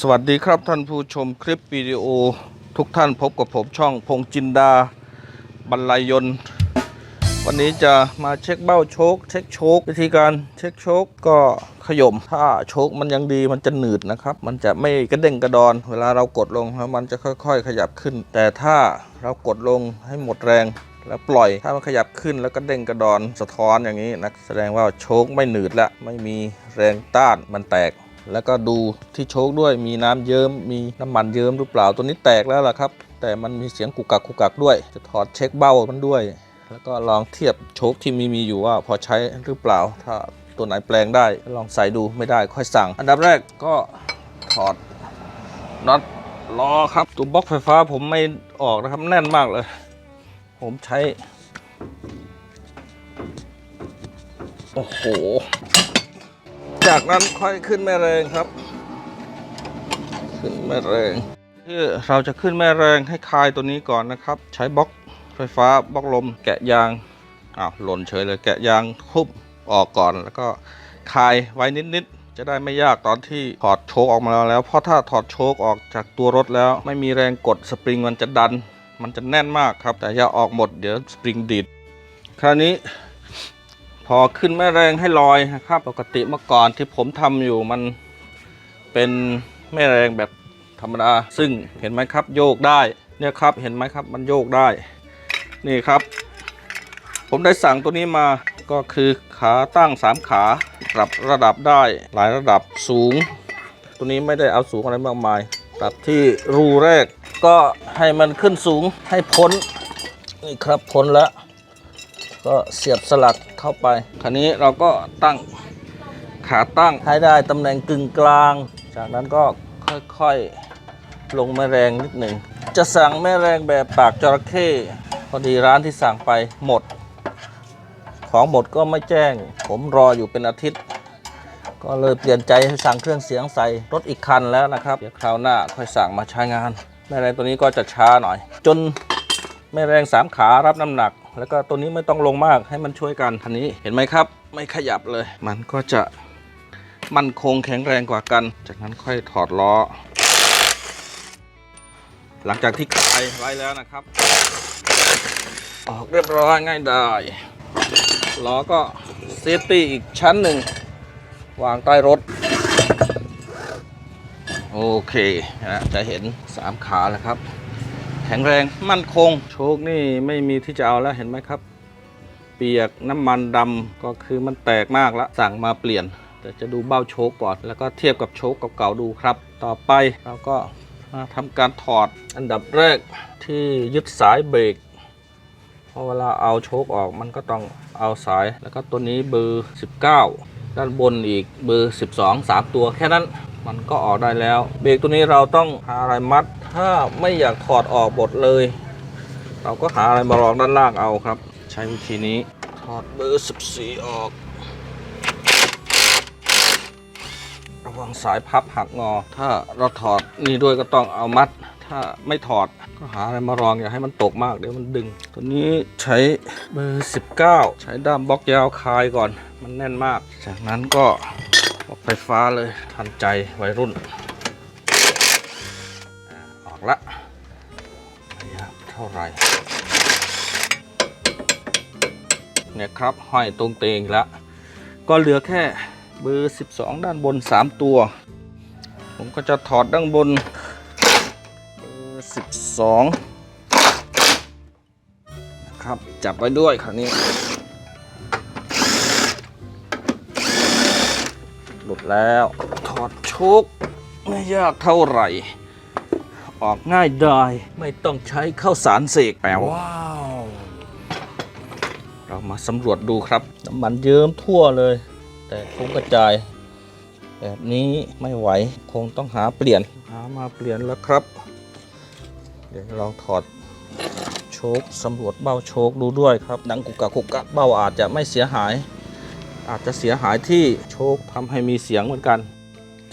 สวัสดีครับท่านผู้ชมคลิปวิดีโอทุกท่านพบกับผมช่องพงจินดาบรรลัยยนต์ วันนี้จะมาเช็คเบ้าโชค เช็คโชควิธีการเช็คโชคก็ขย่มถ้าโชคมันยังดีมันจะหนืดนะครับ มันจะไม่กระเด้งกระดอน เวลาเรากดลงแล้วมันจะค่อยๆ ขยับขึ้น แต่ถ้าเรากดลงให้หมดแรงแล้วปล่อยถ้ามันขยับขึ้นแล้วก็เด้งกระดอนสะท้อนอย่างนี้นะแสดงว่าโชคไม่หนืดละไม่มีแรงต้านมันแตก แล้วก็ดูที่โชคด้วยมีน้ำเยิ้มมีน้ำมันเยิ้มหรือเปล่าตัวนี้แตกแล้วล่ะครับ แต่มันมีเสียงกุกกักกุกกักด้วย จะถอดเช็คเบ้ามันด้วย แล้วก็ลองเทียบโชคที่มีมีอยู่ว่าพอใช้หรือเปล่า ถ้าตัวไหนแปลงได้ลองใส่ดูไม่ได้ค่อยสั่ง อันดับแรกก็ถอดน็อตล้อครับตัวบล็อกไฟฟ้าผมไม่ออกนะครับแน่นมากเลย ผมใช้ โอ้โห จากนั้นค่อยขึ้นแม่แรงครับ ขึ้นแม่แรงที่เราจะขึ้นแม่แรงให้คลายตัวนี้ก่อนนะครับ ใช้บล็อกไฟฟ้าบล็อกลม แกะยางอ้าวหล่นเฉยเลยแกะยางคุบออกก่อน แล้วก็คลายไว้นิดๆจะได้ไม่ยากตอนที่ถอดโชคออกมาแล้ว เพราะถ้าถอดโชคออกจากตัวรถแล้ว ไม่มีแรงกดสปริงมันจะดัน มันจะแน่นมากครับ แต่อย่าออกหมดเดี๋ยวสปริงดีดคราวนี้ พอขึ้นแม่แรงให้ลอยนะครับ ปกติเมื่อก่อนที่ผมทำอยู่มันเป็นแม่แรงแบบธรรมดา ซึ่งเห็นไหมครับโยกได้เนี่ยครับเห็นไหมครับมันโยกได้ นี่ครับ ผมได้สั่งตัวนี้มาก็คือขาตั้ง 3 ขาปรับระดับได้หลายระดับสูง ตัวนี้ไม่ได้เอาสูงอะไรมากมายปรับที่รูแรกก็ให้มันขึ้นสูงให้พ้นนี่ครับพ้นแล้ว ก็เสียบสลักเข้าไป คราวนี้เราก็ตั้งขาตั้งให้ได้ตำแหน่งกึ่งกลาง จากนั้นก็ค่อยๆลงแม่แรงนิดหนึ่ง จะสั่งแม่แรงแบบปากจระเข้พอดีร้านที่สั่งไปหมด ของหมดก็ไม่แจ้ง ผมรออยู่เป็นอาทิตย์ ก็เลยเปลี่ยนใจสั่งเครื่องเสียงใส่รถอีกคันแล้วนะครับเดี๋ยวคราวหน้าค่อยสั่งมาใช้งานแม่แรงตัวนี้ก็จะช้าหน่อย จนแม่แรงสามขารับน้ำหนัก แล้วก็ตัวนี้ไม่ต้องลงมากให้มันช่วยกันทันนี้เห็นไหมครับ ไม่ขยับเลย มันก็จะมั่นคงแข็งแรงกว่ากัน จากนั้นค่อยถอดล้อ หลังจากที่คลายไว้แล้วนะครับ ออกเรียบร้อยง่ายได้ล้อก็เซฟตี้อีกชั้นหนึ่ง วางใต้รถ โอเคนะจะเห็น 3 ขาแล้วครับ แข็งแรงมั่นคง โชคนี่ไม่มีที่จะเอาแล้วเห็นไหมครับ เปียกน้ำมันดำก็คือมันแตกมากแล้วสั่งมาเปลี่ยน แต่จะดูเบ้าโชคก่อน แล้วก็เทียบกับโชคเก่าๆดูครับ ต่อไปเราก็มาทำการถอดอันดับแรกที่ยึดสายเบรกเพอเวลาเอาโชคออกมันก็ต้องเอาสายแล้วก็ตัวนี้เบอร์ 19 ด้านบนอีกเบอร์ 12 3 ตัวแค่นั้นมันก็ออกได้แล้ว เบรกตัวนี้เราต้องหาอะไรมัด ถ้าไม่อยากถอดออกหมดเลย เราก็หาอะไรมารองด้านล่างเอาครับ ใช้วิธีนี้ถอดเบอร์ 14 ออก ระวังสายพับหักงอ ถ้าเราถอดนี่ด้วยก็ต้องเอามัด ถ้าไม่ถอดก็หาอะไรมารองอย่าให้มันตกมากเดี๋ยวมันดึง ตัวนี้ใช้เบอร์19 ใช้ด้ามบล็อกยาวคลายก่อน มันแน่นมาก จากนั้นก็บล็อกไฟฟ้าเลยทันใจวัยรุ่นอ่าออกละระยะเท่าไหร่เนี่ยครับห้อยตรงเตงแล้วก็เหลือแค่เบอร์ 12 ด้านบน 3 ตัว ผมก็จะถอดด้านบนเบอร์ 12นะครับจับไว้ด้วยคราวนี้ หลุดแล้วถอดโชคไม่ยากเท่าไหร่ ออกง่ายได้ไม่ต้องใช้ข้าวสารเสกแปลวเรามาสำรวจดูครับ น้ำมันเยิ้มทั่วเลย แต่คงกระจาย แบบนี้ไม่ไหวคงต้องหาเปลี่ยน หามาเปลี่ยนแล้วครับเดี๋ยวลองถอดโชคสำรวจเบ้าโชคดูด้วยครับ ดังกุกกะกุกกะเบ้าอาจจะไม่เสียหาย อาจจะเสียหายที่โชคทำให้มีเสียงเหมือนกัน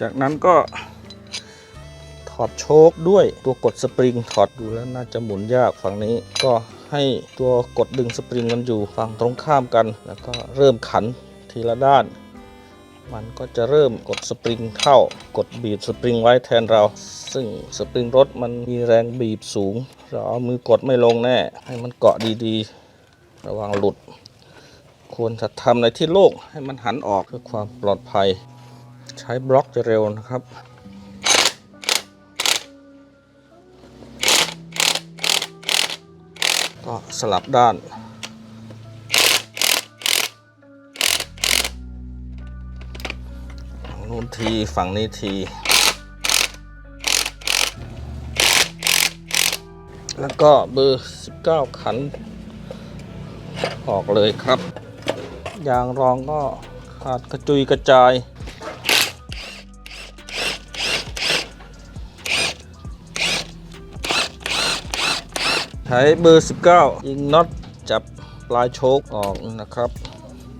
จากนั้นก็ถอดโชคด้วยตัวกดสปริงถอดดูแล้วน่าจะหมุนยากฝั่งนี้ก็ให้ตัวกดดึงสปริงมันอยู่ฝั่งตรงข้ามกัน แล้วก็เริ่มขันทีละด้าน มันก็จะเริ่มกดสปริงเข้ากดบีบสปริงไว้แทนเรา ซึ่งสปริงรถมันมีแรงบีบสูง เราเอามือกดไม่ลงแน่ ให้มันเกาะดีๆ ระวังหลุด ควรจะทำในที่โล่งให้มันหันออกเพื่อความปลอดภัย ใช้บล็อกจะเร็วนะครับก็สลับด้าน นู้นทีฝั่งนี้ที แล้วก็เบอร์ 19 ขัน ออกเลยครับ ยางรองก็ขาดกระจุยกระจายใช้เบอร์ 19 ยิงน็อตจับปลายโชคออกนะครับ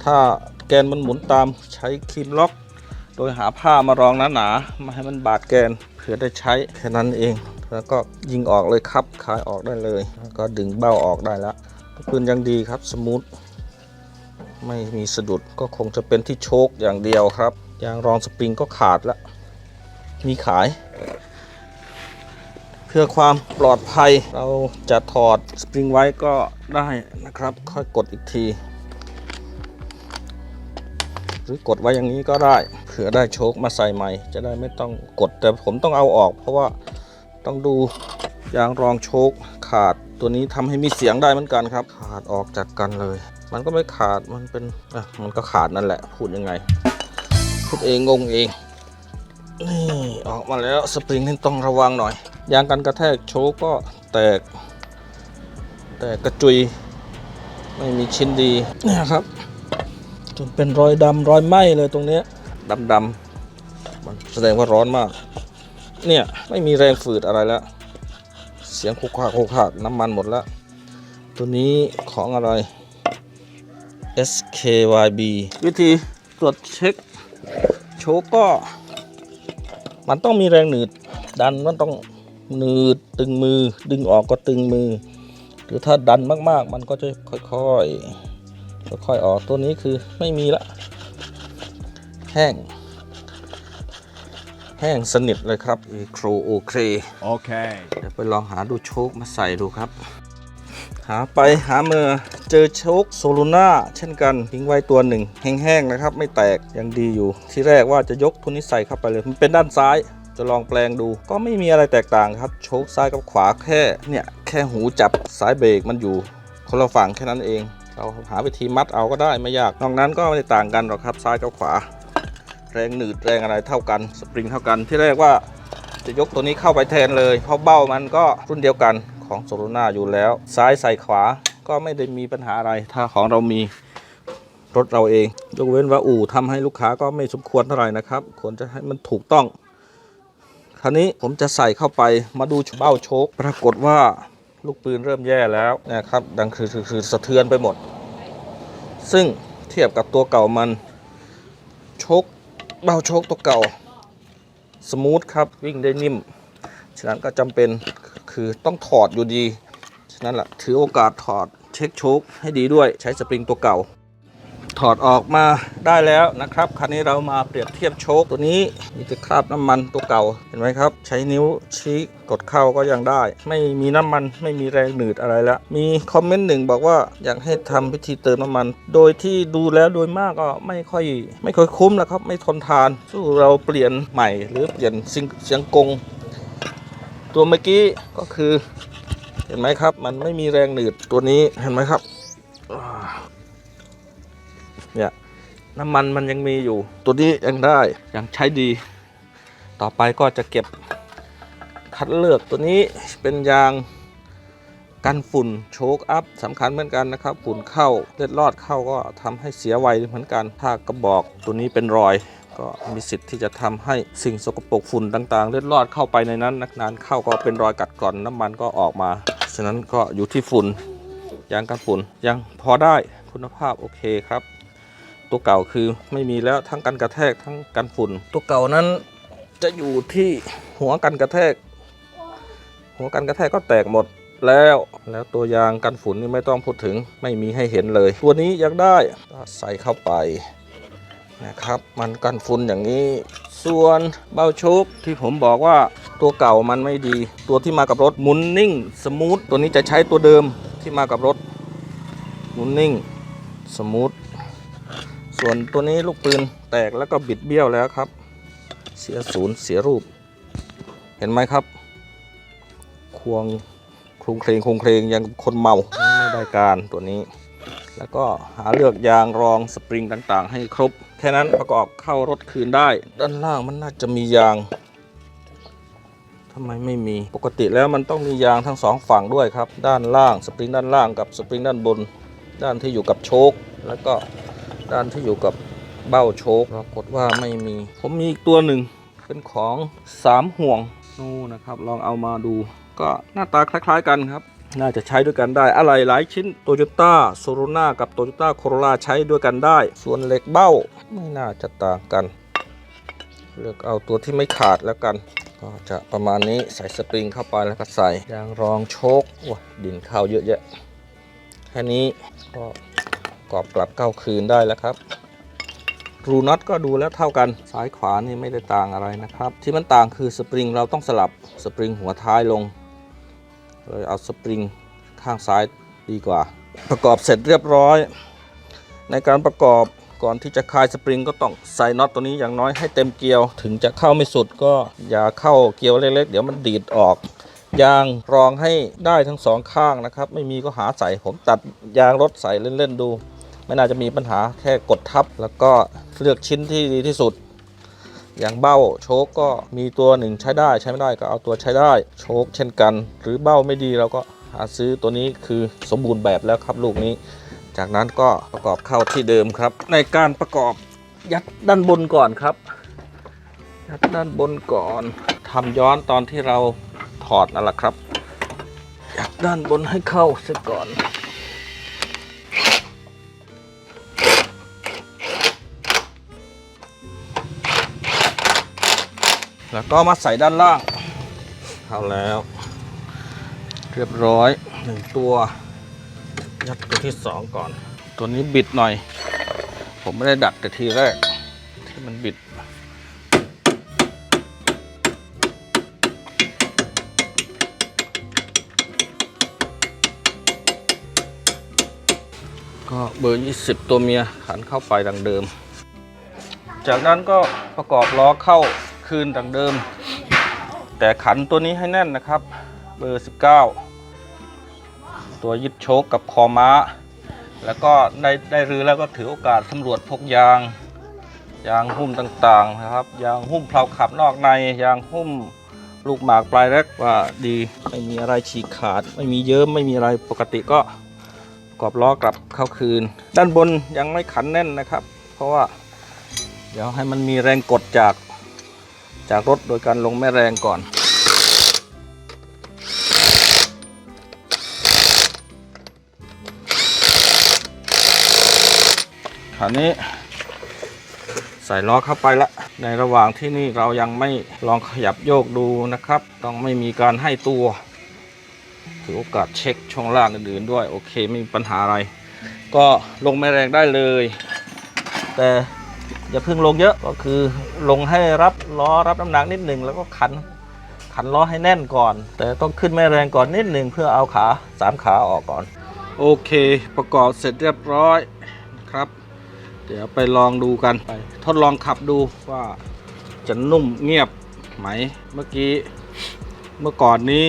ถ้าแกนมันหมุนตามใช้ครีมล็อก โดยหาผ้ามารองหนาๆมาให้มันบาดแกนเพื่อได้ใช้แค่นั้นเอง แล้วก็ยิงออกเลยครับคายออกได้เลยแล้วก็ดึงเบ้าออกได้แล้วปืนยังดีครับสมูทไม่มีสะดุดก็คงจะเป็นที่โชคอย่างเดียวครับยางรองสปริงก็ขาดแล้วมีขาย เพื่อความปลอดภัยเราจะถอดสปริงไว้ก็ได้นะครับ ค่อยกดอีกที หรือกดไว้อย่างนี้ก็ได้เผื่อได้โชคมาใส่ใหม่ จะได้ไม่ต้องกดแต่ผมต้องเอาออก เพราะว่าต้องดูยางรองโชคขาดตัวนี้ทำให้มีเสียงได้เหมือนกันครับ ขาดออกจากกันเลย มันก็ไม่ขาดมันเป็นอะมันก็ขาดนั่นแหละ พูดยังไง พูดเองงงเองนี่ออกมาแล้วสปริงนี่ต้องระวังหน่อย ยางกันกระแทกโชคก็แตก แตกกระจุย ไม่มีชิ้นดีเนี่ยครับ จนเป็นรอยดำรอยไหม้เลยตรงเนี้ยดำดำๆมันแสดงว่าร้อนมาก เนี่ยไม่มีแรงฝืดอะไรแล้ว เสียงคุกคากคุกคากน้ำมันหมดแล้วตัวนี้ของอะไร SKYB วิธีตรวจเช็ค โชก็ มันต้องมีแรงหนืด ดันมันต้องหนืดตึงมือ ดึงออกก็ตึงมือ หรือถ้าดันมาก ๆ มันก็จะค่อย ๆ ค่อยๆออกตัวนี้คือไม่มีละ แห้ง แห้งสนิทเลยครับอีโครโอเค Okay. เดี๋ยวไปลองหาดูโชคมาใส่ดูครับ หาไปหาเมื่อเจอโชคโซลูน่าเช่นกันทิ้งไว้ตัวหนึ่ง แห้งๆนะครับ ไม่แตกยังดีอยู่ ที่แรกว่าจะยกทุนนี้ใส่เข้าไปเลย มันเป็นด้านซ้ายจะลองแปลงดูก็ไม่มีอะไรแตกต่างครับ โชคซ้ายกับขวาแค่เนี่ย แค่หูจับสายเบรกมันอยู่คนละฝั่งแค่นั้นเอง เราหาวิธีมัดเอาก็ได้ไม่ยากนอกนั้นก็ไม่ได้ต่างกันหรอกครับซ้ายกับขวา แรงหนืดแรงอะไรเท่ากันสปริงเท่ากันที่แรกว่าจะยกตัวนี้เข้าไปแทนเลย เพราะเบ้ามันก็รุ่นเดียวกันของโซลูนาอยู่แล้ว ซ้ายใส่ขวาก็ไม่ได้มีปัญหาอะไร ถ้าของเรามีรถเราเอง ยกเว้นว่าอู่ทำให้ลูกค้าก็ไม่สมควรเท่าไหร่นะครับควรจะให้มันถูกต้อง คราวนี้ผมจะใส่เข้าไปมาดูเบ้าโชคปรากฏว่า ลูกปืนเริ่มแย่แล้วนะครับ ดังคือคือคือสะเทือนไปหมด ซึ่งเทียบกับตัวเก่ามันชกเบาชกตัวเก่า สมูทครับวิ่งได้นิ่ม ฉะนั้นก็จำเป็นคือต้องถอดอยู่ดี ฉะนั้นแหละถือโอกาสถอดเช็คโชกให้ดีด้วยใช้สปริงตัวเก่า อดออกมาได้แล้วนะครับคันนี้เรามาเปรียบเทียบโชคตัวนี้มีแต่คราบน้ำมันตัวเก่าเห็นไหมครับ ใช้นิ้วชี้กดเข้าก็ยังได้ ไม่มีน้ำมันไม่มีแรงหนืดอะไรแล้วมีคอมเมนต์หนึ่งบอกว่าอยากให้ทำพิธีเติมน้ำมัน โดยที่ดูแล้วโดยมากก็ไม่ค่อยไม่ค่อยคุ้มแล้วครับ ไม่ทนทานสู้เราเปลี่ยนใหม่ หรือเปลี่ยนซิงเสียงกง ตัวเมื่อกี้ก็คือ เห็นไหมครับ มันไม่มีแรงหนืดตัวนี้เห็นไหมครับ เนี่ยน้ำมันมันยังมีอยู่ ตัวนี้ยังได้ยังใช้ดี ต่อไปก็จะเก็บคัดเลือกตัวนี้เป็นยางกันฝุ่นโชคอัพสำคัญเหมือนกันนะครับ ฝุ่นเข้าเลือดรอดเข้าก็ทำให้เสียไวเหมือนกันถ้ากระบอกตัวนี้เป็นรอย ก็มีสิทธิ์ที่จะทำให้สิ่งสกปรกฝุ่นต่างๆ เลือดรอดเข้าไปในนั้นนักนานเข้าก็เป็นรอยกัดกร่อนน้ำมันก็ออกมา ฉะนั้นก็อยู่ที่ฝุ่นยางกันฝุ่นยังพอได้คุณภาพโอเคครับ ตัวเก่าคือไม่มีแล้วทั้งกันกระแทกทั้งกันฝุ่น ตัวเก่านั้นจะอยู่ที่หัวกันกระแทก หัวกันกระแทกก็แตกหมดแล้วแล้วตัวยางกันฝุ่นนี่ไม่ต้องพูดถึงไม่มีให้เห็นเลย ตัวนี้ยังได้ใส่เข้าไปนะครับ มันกันฝุ่นอย่างนี้ ส่วนเบ้าโชคที่ผมบอกว่าตัวเก่ามันไม่ดี ตัวที่มากับรถมุนนิ่งสมูทตัวนี้จะใช้ตัวเดิมที่มากับรถมุนนิ่งสมูท ส่วนตัวนี้ลูกปืนแตกแล้วก็บิดเบี้ยวแล้วครับ เสียศูนย์เสียรูป เห็นไหมครับ ควงคลุงเคลงคลุงเคลงยังคนเมาไม่ได้การตัวนี้ แล้วก็หาเลือกยางรองสปริงต่างๆ ให้ครบ แค่นั้นประกอบเข้ารถคืนได้ ด้านล่างมันน่าจะมียางทำไมไม่มีปกติแล้วมันต้องมียางทั้งสองฝั่งด้วยครับ ด้านล่างสปริงด้านล่างกับสปริงด้านบน ด้านที่อยู่กับโชคแล้วก็ ด้านที่อยู่กับเบ้าโชคปรากฏว่าไม่มี ผมมีอีกตัวหนึ่งเป็นของสามห่วงนู่นนะครับ ลองเอามาดู ก็หน้าตาคล้าย ๆ กันครับ น่าจะใช้ด้วยกันได้อะไรหลายชิ้น Toyota s o r o n a กับ Toyota Corolla ใช้ด้วยกันได้ ส่วนเหล็กเบ้าไม่น่าจะต่างกัน เลือกเอาตัวที่ไม่ขาดแล้วกัน ก็จะประมาณนี้ใส่สปริงเข้าไปแล้วก็ใส่ยางรองโชคว้าดินเข้าเยอะแยะแค่นี้ก็ กรอบกลับเข้าคืนได้แล้วครับ รูน็อตก็ดูแล้วเท่ากันซ้ายขวานี่ไม่ได้ต่างอะไรนะครับ ที่มันต่างคือสปริงเราต้องสลับสปริงหัวท้ายลงเลยเอาสปริงข้างซ้ายดีกว่า ประกอบเสร็จเรียบร้อย ในการประกอบก่อนที่จะคลายสปริงก็ต้องใส่น็อตตัวนี้อย่างน้อยให้เต็มเกลียว ถึงจะเข้าไม่สุดก็อย่าเข้าเกลียวเล็กๆ เดี๋ยวมันดีดออกยางรองให้ได้ทั้งสองข้างนะครับ ไม่มีก็หาใส่ผมตัดยางรถใส่เล่น ๆ ดู ไม่น่าจะมีปัญหาแค่กดทับ แล้วก็เลือกชิ้นที่ดีที่สุด อย่างเบ้าโชคก็มีตัวหนึ่งใช้ได้ใช้ไม่ได้ก็เอาตัวใช้ได้โชคเช่นกัน หรือเบ้าไม่ดีเราก็หาซื้อตัวนี้คือสมบูรณ์แบบแล้วครับลูกนี้ จากนั้นก็ประกอบเข้าที่เดิมครับ ในการประกอบยัดด้านบนก่อนครับ ยัดด้านบนก่อนทำย้อนตอนที่เราถอดนั่นแหละครับ ยัดด้านบนให้เข้าเสียก่อน แล้วก็มาใส่ด้านล่างเอาแล้ว เรียบร้อยหนึ่งตัวยัดตัวที่สองก่อน ตัวนี้บิดหน่อย ผมไม่ได้ดัดแต่ทีแรก ที่มันบิดก็เบอร์ 20 ตัวเมียขันเข้าไปดังเดิม จากนั้นก็ประกอบล้อเข้า คืนดังเดิม แต่ขันตัวนี้ให้แน่นนะครับ เบอร์ 19 ตัวยึดโชคกับคอม้า แล้วก็ได้ได้รื้อแล้วก็ถือโอกาสสำรวจพวกยาง ยางหุ้มต่างๆนะครับ ยางหุ้มเพลาขับนอกใน ยางหุ้มลูกหมากปลายแรกว่าดีไม่มีอะไรฉีกขาด ไม่มีเยิ้มไม่มีอะไรปกติก็ปรอบล้อกลับเข้าคืน ด้านบนยังไม่ขันแน่นนะครับ เพราะว่า เดี๋ยวให้มันมีแรงกดจาก จากรถโดยการลงแม่แรงก่อน คราวนี้ ใส่ล้อเข้าไปละ ในระหว่างที่นี่เรายังไม่ลองขยับโยกดูนะครับ ต้องไม่มีการให้ตัว ถือโอกาสเช็คช่องล่างอื่นๆด้วย โอเคไม่มีปัญหาอะไร ก็ลงแม่แรงได้เลย แต่ อย่าเพิ่งลงเยอะก็คือลงให้รับล้อรับน้ำหนักนิดหนึ่งแล้วก็ขันขันล้อให้แน่นก่อน แต่ต้องขึ้นแม่แรงก่อนนิดหนึ่งเพื่อเอาขาสามขาออกก่อน โอเค ประกอบเสร็จเรียบร้อยครับ เดี๋ยวไปลองดูกันไป ทดลองขับดูว่าจะนุ่มเงียบไหมเมื่อกี้เมื่อก่อนนี้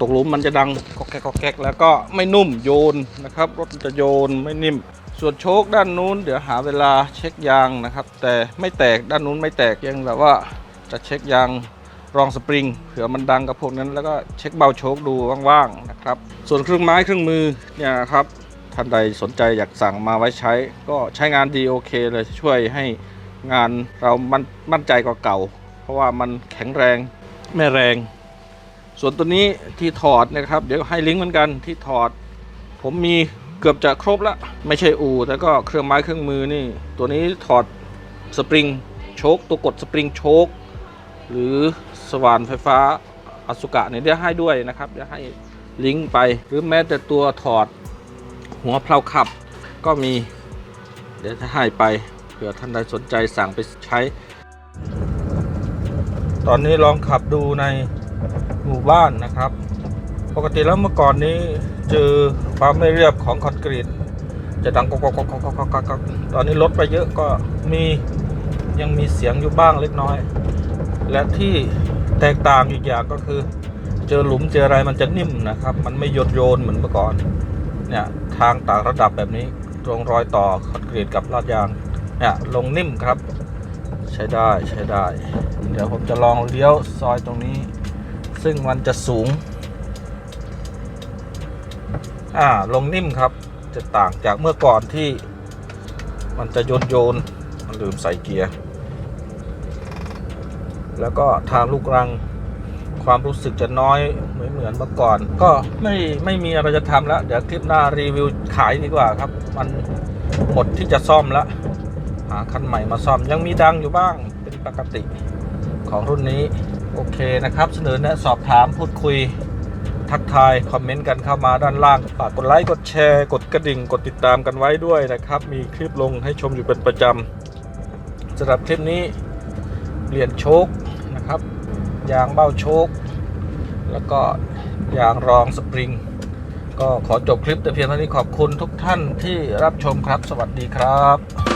ตกหลุมมันจะดังก็แกกก็แกกแล้วก็ไม่นุ่มโยนนะครับ รถจะโยนไม่นิ่ม ส่วนโชคด้านนู้นเดี๋ยวหาเวลาเช็คยางนะครับ แต่ไม่แตกด้านนู้นไม่แตกยังแบบว่าจะเช็คยางรองสปริงเผื่อมันดังกับพวกนั้น แล้วก็เช็คเบาโชคดูว่างๆนะครับ ส่วนเครื่องไม้เครื่องมือเนี่ยครับท่านใดสนใจอยากสั่งมาไว้ใช้ ก็ใช้งานดีโอเคเลยช่วยให้งานเรามันมั่นใจกว่าเก่า เพราะว่ามันแข็งแรงไม่แรง ส่วนตัวนี้ที่ถอดนะครับ เดี๋ยวให้ลิงก์เหมือนกันที่ถอด ผมมี เกือบจะครบล้วไม่ใช่อู่แต่ก็เครื่องไม้เครื่องมือนี่ ตัวนี้ถอดสปริงโชคตัวกดสปริงโชคหรือสว่านไฟฟ้าอสุกะเนี่ยเดี๋ยวให้ด้วยนะครับเดี๋ยวให้ลิงก์ไปหรือแม้แต่ตัวถอดหัวเพลาขับ ก็มี เดี๋ยวจะให้ไปเผื่อท่านใดสนใจสั่งไปใช้ ตอนนี้ลองขับดูในหมู่บ้านนะครับ ปกติแล้วเมื่อก่อนนี้ เจอความไม่เรียบของคอนกรีต จะดังกอกกอกกอกกอกกอกตอนนี้ลดไปเยอะก็มียังมีเสียงอยู่บ้างเล็กน้อย และที่แตกต่างอีกอย่างก็คือ เจอหลุมเจออะไรมันจะนิ่มนะครับ มันไม่โยนโยนเหมือนเมื่อก่อนเนี่ยทางต่างระดับแบบนี้ตรงรอยต่อคอนกรีตกับลาดยางเนี่ยลงนิ่มครับ ใช้ได้ใช้ได้ เดี๋ยวผมจะลองเลี้ยวซอยตรงนี้ ซึ่งมันจะสูง อ่าลงนิ่มครับ จะต่างจากเมื่อก่อนที่ มันจะโยนโยนมันลืมใส่เกียร์ แล้วก็ทางลูกรังความรู้สึกจะน้อยไม่เหมือนเมื่อก่อน ก็ไม่ไม่มีอะไรจะทำแล้ว เดี๋ยวคลิปหน้ารีวิวขายดีกว่าครับ มันหมดที่จะซ่อมแล้ว หาคันใหม่มาซ่อมยังมีดังอยู่บ้างเป็นปกติของรุ่นนี้ โอเคนะครับ เสนอแนะสอบถามพูดคุย ทักทาย คอมเมนต์กันเข้ามาด้านล่าง ฝากกดไลค์ กดแชร์ กดกระดิ่ง กดติดตามกันไว้ด้วยนะครับ มีคลิปลงให้ชมอยู่เป็นประจำสำหรับคลิปนี้เปลี่ยนโชคนะครับ ยางเบ้าโชค แล้วก็ยางรองสปริง ก็ขอจบคลิปแต่เพียงเท่านี้ขอบคุณทุกท่านที่รับชมครับ สวัสดีครับ